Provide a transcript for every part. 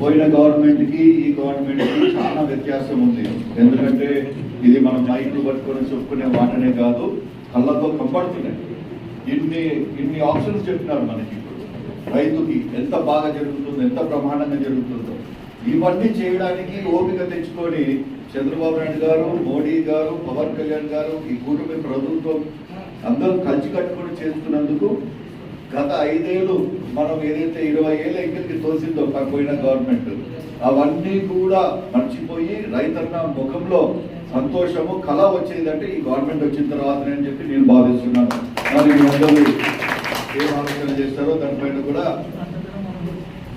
పోయిన గవర్నమెంట్కి ఈ గవర్నమెంట్కి చాలా వ్యత్యాసం ఉంది. ఎందుకంటే ఇది మనం మైకులు పట్టుకొని చెప్పుకునే వాటనే కాదు కళ్ళతో కంపడుతున్నాయి ఇన్ని ఇన్ని ఆప్షన్స్ చెప్తున్నారు మనకి రైతుకి ఎంత బాగా జరుగుతుందో ఎంత ప్రమాణంగా జరుగుతుందో. ఇవన్నీ చేయడానికి ఓపిక తెచ్చుకొని చంద్రబాబు నాయుడు గారు మోడీ గారు పవన్ కళ్యాణ్ గారు ఈ కూటమి ప్రభుత్వం అందరూ కలిసి కట్టుకొని చేస్తున్నందుకు గత ఐదేళ్ళు మనం ఏదైతే ఇరవై ఏళ్ళ ఎక్కడికి తోసిందో పోయిన గవర్నమెంట్ అవన్నీ కూడా మర్చిపోయి రైతన్న ముఖంలో సంతోషము కళ వచ్చేదంటే ఈ గవర్నమెంట్ వచ్చిన తర్వాతనే అని చెప్పి నేను భావిస్తున్నాను. మరి అందరూ ఏం ఆలోచన చేస్తారో దానిపైన కూడా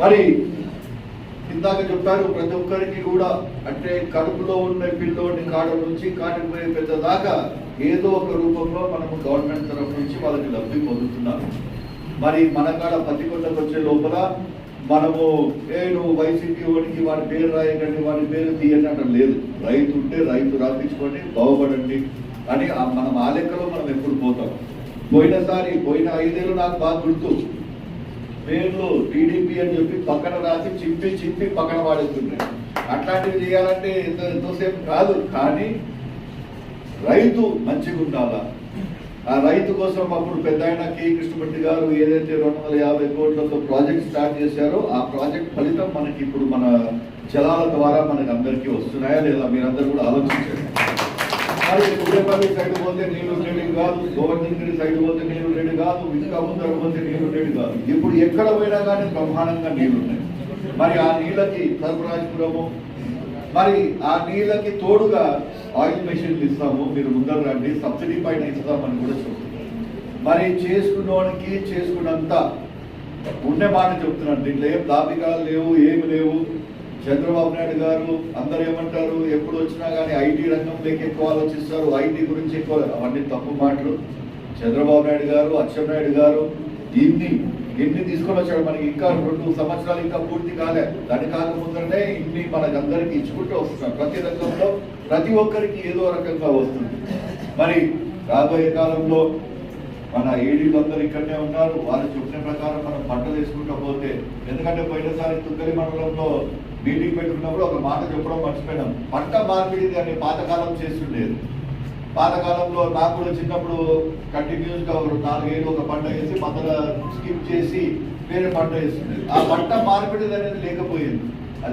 మరి ఇందాక చెప్పారు ప్రతి ఒక్కరికి కూడా అంటే కడుపులో ఉన్న పిల్లోని కాడ నుంచి కాటికి పోయే పెద్ద దాకా ఏదో ఒక రూపంలో మనము గవర్నమెంట్ తరఫు నుంచి వాళ్ళకి లబ్ధి పొందుతున్నాం మరి మన కాడ పత్తికొండకు వచ్చే లోపల మనము ఏ నువ్వు వైసీపీ ఓడికి వాడి పేరు రాయకండి వాడి పేరు తీయండి అంటే లేదు రైతు ఉంటే రైతు రాపించుకోండి బాగుపడండి. అని మనం ఆ లెక్కలో మనం ఎప్పుడు పోతాం? పోయినసారి పోయిన ఐదేళ్ళు నాకు బాగా గుర్తు. పేర్లు టీడీపీ అని చెప్పి పక్కన రాసి చింపి చింపి పక్కన వాడేస్తున్నాయి అట్లాంటివి చేయాలంటే ఎంతో ఎంతోసేపు కాదు కానీ రైతు మంచిగా ఉండాలా ఆ రైతు కోసం అప్పుడు పెద్ద ఆయన కె. కృష్ణమూర్తి గారు ఏదైతే రెండు వందల యాభై కోట్లతో ప్రాజెక్ట్ స్టార్ట్ చేశారో ఆ ప్రాజెక్ట్ ఫలితం మనకి ఇప్పుడు మన జలాల ద్వారా మనకి అందరికీ వస్తున్నాయా లేదా మీరందరూ కూడా ఆలోచించండి. మరి కుడేపల్లి సైడ్ పోతే నీళ్ళు ఉండేది కాదు గోవర్ధనగిరి సైడ్ పోతే నీళ్ళు ఉండేది కాదు ఇంకా ముందర పోతే నీళ్ళు ఉండేది కాదు. ఇప్పుడు ఎక్కడ పోయినా కానీ బ్రహ్మాండంగా నీళ్ళున్నాయి మరి ఆ నీళ్ళకి సర్పరాజపురము మరి ఆ నీళ్ళకి తోడుగా ఆయిల్ మెషిన్లు ఇస్తాము మీరు ముందర రండి సబ్సిడీ పైన ఇస్తామని కూడా చెప్తున్నారు. మరి చేసుకున్నోడికి చేసుకున్నంత ఉండే మాట చెప్తున్నాను. దీంట్లో ఏం దాపికాలు లేవు ఏమి లేవు. చంద్రబాబు నాయుడు గారు అందరు ఏమంటారు? ఎప్పుడు వచ్చినా కానీ ఐటీ రంగంలోకి ఎక్కువ ఆలోచిస్తారు. ఐటీ గురించి ఎక్కువ అవన్నీ తప్పు మాటలు. చంద్రబాబు నాయుడు గారు అచ్చెన్నాయుడు గారు దీన్ని ఎన్ని తీసుకొని వచ్చాడు. మనకి ఇంకా రెండు సంవత్సరాలు ఇంకా పూర్తి కాలే. దాని కాకముందరనే ఇన్ని మనకి అందరికి ఇచ్చుకుంటూ వస్తున్నాం ప్రతి రంగంలో ప్రతి ఒక్కరికి ఏదో రకంగా వస్తుంది. మరి రాబోయే కాలంలో మన ఏడీలు అందరూ ఇక్కడనే ఉన్నారు. వారు చెప్పిన ప్రకారం మనం పంటలు వేసుకుంటూ పోతే ఎందుకంటే పోయినసారి తుగ్గలి మండలంలో మీటింగ్ పెట్టుకున్నప్పుడు ఒక మాట చెప్పడం మర్చిపోయినాం. పంట మార్పిడి అని పాతకాలం చేస్తుండేది. పాతకాలంలో నాకు కూడా చిన్నప్పుడు కంటిన్యూస్గా ఒక నాలుగేళ్ళు ఒక పంట వేసి మధ్యలో స్కిప్ చేసి వేరే పంట వేస్తుండేది. ఆ పంట మార్పిడి అనేది లేకపోయింది.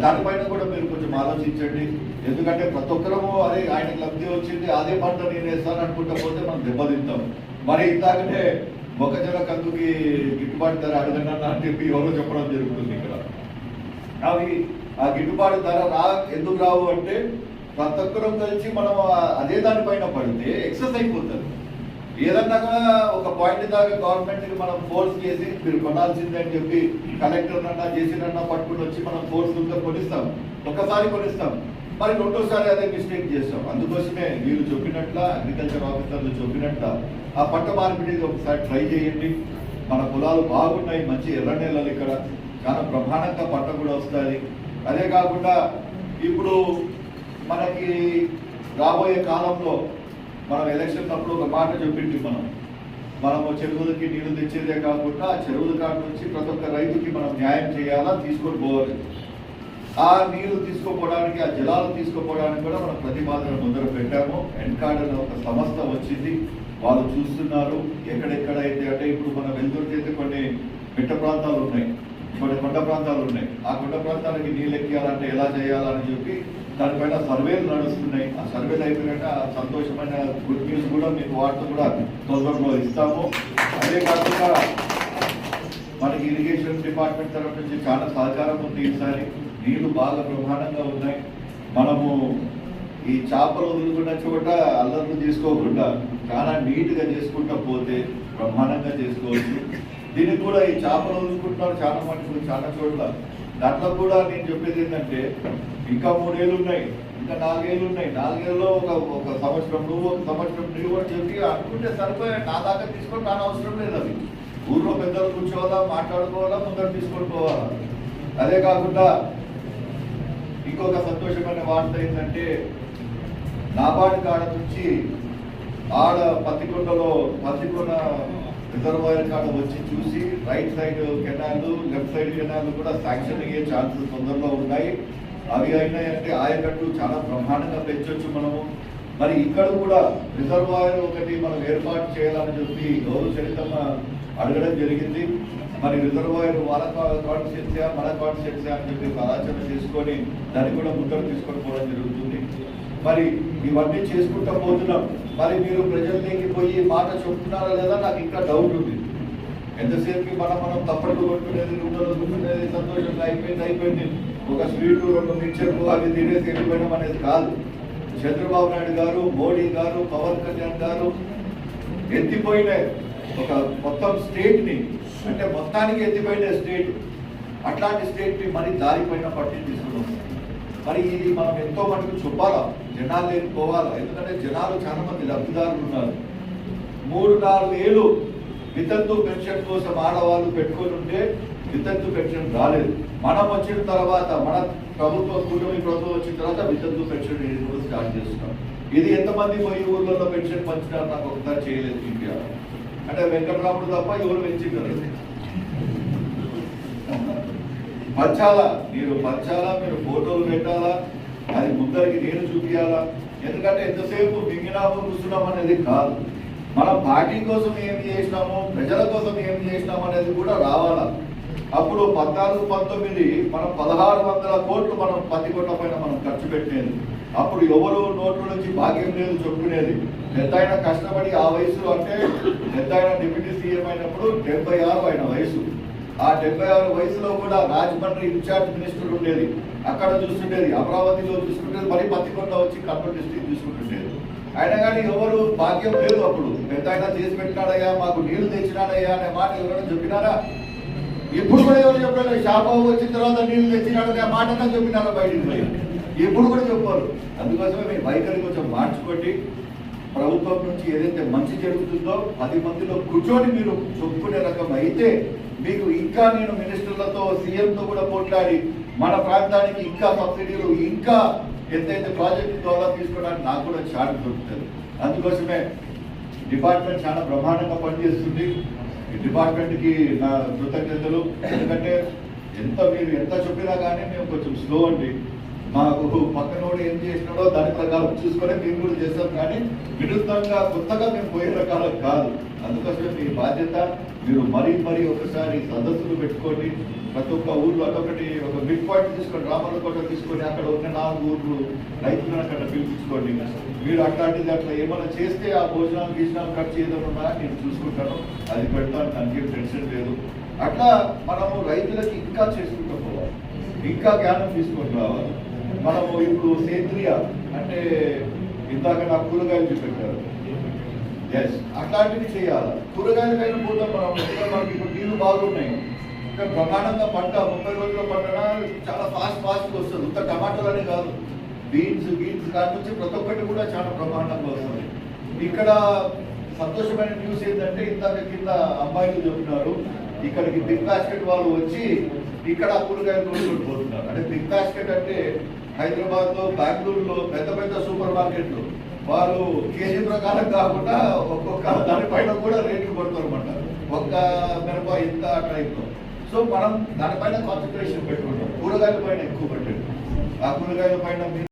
దానిపైన కూడా మీరు కొంచెం ఆలోచించండి. ఎందుకంటే ప్రతి ఒక్కరము అదే ఆయనకు లబ్ధి వచ్చింది అదే పంట నేను వేస్తాను అనుకుంటా పోతే మనం దెబ్బతింటాం. మరి ఇందాకనే మొక్కజొన్న కందుకి గిట్టుబాటు ధర అడగండి అని చెప్పి ఎవరో చెప్పడం జరుగుతుంది ఇక్కడ. అవి ఆ గిట్టుబాటు ధర రా ఎందుకు రావు అంటే ప్రతి ఒక్కరం కలిసి మనం అదే దానిపైన పడితే ఎక్సెస్ అయిపోతుంది ఏదన్నా కూడా ఒక పాయింట్ దాకా గవర్నమెంట్కి మనం ఫోర్స్ చేసి మీరు కొనాల్సిందే అని చెప్పి కలెక్టర్ అన్నా చేసినన్నా పట్టుకుని వచ్చి మనం ఫోర్స్గా కొనిస్తాం. ఒక్కసారి కొనిస్తాం. మరి రెండోసారి అదే మిస్టేక్ చేస్తాం. అందుకోసమే మీరు చెప్పినట్ల అగ్రికల్చర్ ఆఫీసర్లు చెప్పినట్ల ఆ పంట మార్పిడి ఒకసారి ట్రై చేయండి. మన పొలాలు బాగున్నాయి మంచి ఎర్ర నేలలు ఇక్కడ. చాలా ప్రమాణంగా పంట కూడా వస్తుంది అదే కాకుండా ఇప్పుడు మనకి రాబోయే కాలంలో మనం ఎలక్షన్ అప్పుడు ఒక మాట చెప్పింటి మనం. మనము చెరువులకి నీళ్ళు తెచ్చేదే కాకుండా ఆ చెరువుల కాడ నుంచి ప్రతి ఒక్క రైతుకి మనం న్యాయం చేయాలా తీసుకొని పోవాలి. ఆ నీరు తీసుకోపోవడానికి ఆ జలాలు తీసుకోపోవడానికి కూడా మనం ప్రతిపాదన ముందర పెట్టాము. ఎన్కార్డ్ అనే ఒక సంస్థ వచ్చింది. వాళ్ళు చూస్తున్నారు. ఎక్కడెక్కడైతే అంటే ఇప్పుడు మనం వెళ్తుంటే కొన్ని మిట్ట ప్రాంతాలు ఉన్నాయి. కొన్ని కొండ ప్రాంతాలు ఉన్నాయి. ఆ కొండ ప్రాంతాలకి నీళ్ళు ఎక్కియాలంటే ఎలా చేయాలని చెప్పి దానిపైన సర్వేలు నడుస్తున్నాయి. ఆ సర్వేలు అయిపోయినాక ఆ సంతోషమైన గుడ్ న్యూస్ కూడా మీకు వాటితో కూడా తొందరలో ఇస్తాము. అదే కాకుండా మనకి ఇరిగేషన్ డిపార్ట్మెంట్ తరఫు నుంచి చాలా సహకారం ఉంది ఈసారి. నీళ్ళు బాగా బ్రహ్మాండంగా ఉన్నాయి. మనము ఈ చేపలు వదులుకున్న చోట అల్లర్లు తీసుకోకుండా చాలా నీట్గా చేసుకుంటా పోతే బ్రహ్మాండంగా చేసుకోవచ్చు. దీనికి కూడా ఈ చేపలు ఉంచుకుంటున్నారు చాలా మనుషులు చాలా చోట్ల. దాంట్లో కూడా నేను చెప్పేది ఏంటంటే ఇంకా మూడేళ్ళు ఉన్నాయి ఇంకా నాలుగేళ్ళు ఉన్నాయి. నాలుగేళ్ళలో ఒక ఒక సంవత్సరం నువ్వు ఒక సంవత్సరం నువ్వు అని చెప్పి అనుకుంటే సరిపోయా నా దాకా తీసుకొని నాకు అవసరం లేదు అది. ఊర్లో పెద్దలు కూర్చోవాలా మాట్లాడుకోవాలా ముందర తీసుకొని పోవాలా. అదే కాకుండా ఇంకొక సంతోషమైన వార్త ఏంటంటే నాబార్డు కాడ నుంచి ఆడ పత్తికొండలో పత్తికొండ రిజర్వాయర్ కాడ వచ్చి చూసి right side canal left side canal కూడా శాంక్షన్ అయ్యే ఛాన్సెస్ తొందరలో ఉన్నాయి. అవి అయినాయంటే ఆయకట్టు చాలా బ్రహ్మాండంగా పెంచొచ్చు మనము. మరి ఇక్కడ కూడా రిజర్వాయర్ ఒకటి మనం ఏర్పాటు చేయాలని చెప్పి గౌరవ చరితమ్మ అడగడం జరిగింది. మరి రిజర్వాయర్ వాళ్ళ కాన్స్టిట్యూన్సీ మన కాన్స్టిట్యూన్సీ అని చెప్పి ఒక ఆలోచన చేసుకొని దాన్ని కూడా ముందర తీసుకొని పోవడం జరుగుతుంది. మరి ఇవన్నీ చేసుకుంటూ పోతున్నాం. మరి మీరు ప్రజల్లోకి పోయి మాట చెప్తున్నారా లేదా? నాకు ఇంకా డౌట్ ఉంది. ఎంతసేపు మనం మనం తప్పట్లు కొట్టుకునేది నూనెలు కొట్టుకునేది సంతోషంగా అయిపోయింది అయిపోయింది. ఒక స్వీట్ రెండు మిక్చర్లు అవి తినేసి వెళ్ళిపోయడం అనేది కాదు. చంద్రబాబు నాయుడు గారు మోడీ గారు పవన్ కళ్యాణ్ గారు ఎత్తిపోయినాయి ఒక మొత్తం స్టేట్ని అంటే మొత్తానికి ఎత్తిపోయిన స్టేట్ అట్లాంటి స్టేట్ని మరి దారిపోయిన పట్టి తీసుకున్నాం. మరి ఇది మనం ఎంతో మటుకు చెప్పాలా? జనాలు లేకపోవాలా? ఎందుకంటే జనాలు చాలా మంది లబ్ధిదారులు ఉన్నారు. మూడు నాలుగు ఏళ్ళు వితంతు పెన్షన్ కోసం ఆడవాళ్ళు పెట్టుకొని ఉంటే వితంతు పెన్షన్ రాలేదు. మనం వచ్చిన తర్వాత మన ప్రభుత్వం కూటమి ప్రభుత్వం వచ్చిన తర్వాత వితంతు పెన్షన్ కూడా స్టార్ట్ చేస్తున్నాం. ఇది ఎంతమంది పోయి ఊర్లలో పెన్షన్ పంచినారు నాకు ఒకసారి చేయలేదు ఇండియా. అంటే వెంకటరాముడు తప్ప ఎవరు పెంచింది పంచాలా మీరు పంచాలా మీరు ఫోటోలు పెట్టాలా? అది ముందరికి నేను చూపించాలా ఎందుకంటే ఎంతసేపు మింగినాము కూర్చున్నాం అనేది కాదు. మనం పార్టీ కోసం ఏం చేసినాము ప్రజల కోసం ఏం చేసినాము అనేది కూడా రావాలా? అప్పుడు పద్నాలుగు పంతొమ్మిది మనం పదహారు వందల కోట్లు మనం పత్తి కోట్ల పైన మనం ఖర్చు పెట్టేది. అప్పుడు ఎవరు నోట్ల నుంచి భాగ్యం లేదు చెప్పుకునేది. పెద్ద ఆయన కష్టపడి ఆ వయసులో అంటే పెద్ద ఆయన డిప్యూటీ సీఎం అయినప్పుడు డెబ్బై ఆరు ఆయన వయసు. ఆ డెబ్బై ఆరు వయసులో కూడా రాజమండ్రి ఇన్ఛార్జ్ మినిస్టర్ ఉండేది. అక్కడ చూస్తుండేది అమరావతిలో చూసుకుంటేది మరి పత్తికొండ వచ్చి కర్నూలు డిస్ట్రిక్ట్ చూసుకుంటుండేది అయినా కానీ ఎవరు భాగ్యం లేదు అప్పుడు. పెద్ద ఆయన చేసి పెట్టినాడయ్యా మాకు నీళ్ళు తెచ్చినాడయ్యా అనే మాట ఎవరైనా చెప్పినారా? ఎప్పుడు కూడా ఎవరు చెప్పారు షాబాబు వచ్చిన తర్వాత నీళ్ళు తెచ్చినాడు ఆ మాట అన్నా చెప్పినారా బయటికి పోయి? ఎప్పుడు కూడా చెప్పారు. అందుకోసమే మీ వైఖరి కొంచెం మార్చుకోండి. ప్రభుత్వం నుంచి ఏదైతే మంచి జరుగుతుందో పది మందిలో కూర్చొని మీరు చెప్పుకునే రకం అయితే మీకు ఇంకా నేను మినిస్టర్లతో సీఎంతో కూడా పోట్లాడి మన ప్రాంతానికి ఇంకా సబ్సిడీలు ఇంకా ఎంతైతే ప్రాజెక్టు ద్వారా తీసుకోవడానికి నాకు కూడా ఛాన్స్ దొరుకుతుంది. అందుకోసమే డిపార్ట్మెంట్ చాలా బ్రహ్మాండంగా పనిచేస్తుంది. ఈ డిపార్ట్మెంట్కి నా కృతజ్ఞతలు. ఎందుకంటే ఎంత మీరు ఎంత చెప్పినా కానీ మేము కొంచెం స్లో అండి. మాకు పక్కనోడు ఏం చేసినాడో దాని ప్రకారం చూసుకొని మేము కూడా చేస్తాం కానీ విరుద్ధంగా కొత్తగా మేము పోయే రకాలం కాదు. అందుకోసమే మీ బాధ్యత మీరు మరీ మరీ ఒకసారి సదస్సులు పెట్టుకోండి ప్రతి ఒక్క ఊర్లో అదొకటి ఒక మిడ్ పాయింట్ తీసుకొని రామలకోట తీసుకొని అక్కడ ఉన్న నాలుగు ఊర్లు రైతులను అక్కడ పిలిపించుకోండి. మీరు అట్లాంటిది అట్లా ఏమైనా చేస్తే ఆ భోజనాలు గీజనాలు ఖర్చు ఏదైనా ఉన్నా నేను చూసుకుంటాను. అది పెడతాను దానికి టెన్షన్ లేదు. అట్లా మనము రైతులకి ఇంకా చేసుకుంటూ పోవాలి. ఇంకా జ్ఞానం తీసుకొని రావాలి. మనము ఇప్పుడు సేంద్రియ అంటే ఇందాక నాకు కూరగాయలు చూపెట్టారు. ఎస్ అట్లాంటివి చేయాలి. కూరగాయల పైన పోతాం మనం. మనకి ఇప్పుడు నీళ్ళు బాగున్నాయి. ఇంకా పంట ముప్పై రోజుల పంటన? చాలా ఫాస్ట్ ఫాస్ట్గా వస్తుంది. ఇంత టమాటాలనే కాదు. బీన్స్ బీన్స్ కాడి నుంచి ప్రతి ఒక్కటి కూడా చాలా బ్రహ్మాండంగా వస్తుంది. ఇక్కడ సంతోషమైన న్యూస్ ఏంటంటే ఇందాక కింద అమ్మాయిలు చెప్తున్నారు ఇక్కడికి బిగ్ బాస్కెట్ వాళ్ళు వచ్చి ఇక్కడ కూరగాయలు కొనుక్కొని పోతున్నారు. అంటే బిగ్ బాస్కెట్ అంటే హైదరాబాద్లో బెంగళూరులో పెద్ద పెద్ద సూపర్ మార్కెట్లు. వాళ్ళు కేజీ ప్రకారం కాకుండా ఒక్కొక్క దానిపైన కూడా రేట్లు పడతారు అనమాట ఒక్క మిరప ఇంత టైప్లో. సో మనం దానిపైన కాన్సన్ట్రేషన్ పెట్టుకుంటాం. కూరగాయల పైన ఎక్కువ పెట్టండి. ఆ కూరగాయల పైన